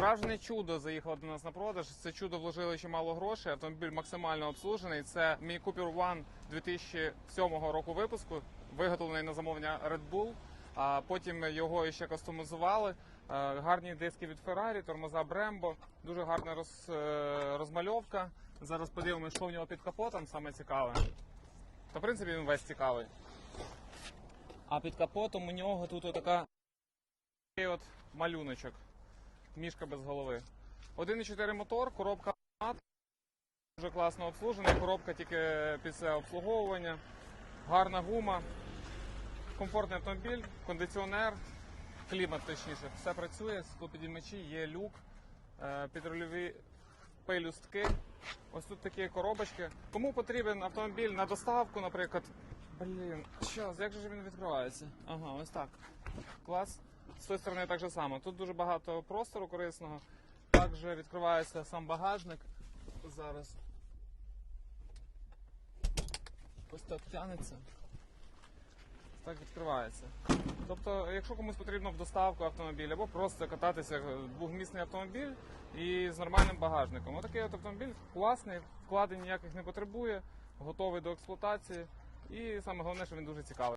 Справжнє чудо заїхало до нас на продаж. Це чудо вложили чимало грошей. Автомобіль максимально обслужений. Це Mini Cooper One 2007 року випуску, виготовлений на замовлення Red Bull. А потім його ще кастомізували. Е, Гарні диски від Ferrari, тормоза Brembo, дуже гарна роз, е, розмальовка. Зараз подивимося, що в нього під капотом, саме цікаве. Та в принципі він весь цікавий. А під капотом у нього тут така такий от малюночок. Мішка без голови. 1,4 мотор, коробка автомат. Дуже класно обслужений, коробка тільки після обслуговування. Гарна гума, комфортний автомобіль, кондиціонер, клімат точніше. Все працює, склопідіймачі, є люк, е, підрульові пелюстки. Ось тут такі коробочки. Кому потрібен автомобіль на доставку, наприклад. Блін, щас, як же він відкривається? Ага, ось так. Клас. З тої сторони так же само. Тут дуже багато простору корисного. Також відкривається сам багажник. Зараз. Ось так тянеться. Так відкривається. Тобто, якщо комусь потрібно в доставку автомобіль, або просто кататися двохмісний автомобіль і з нормальним багажником. Отакий от автомобіль класний, вкладень ніяких не потребує, готовий до експлуатації. І саме головне, що він дуже цікавий.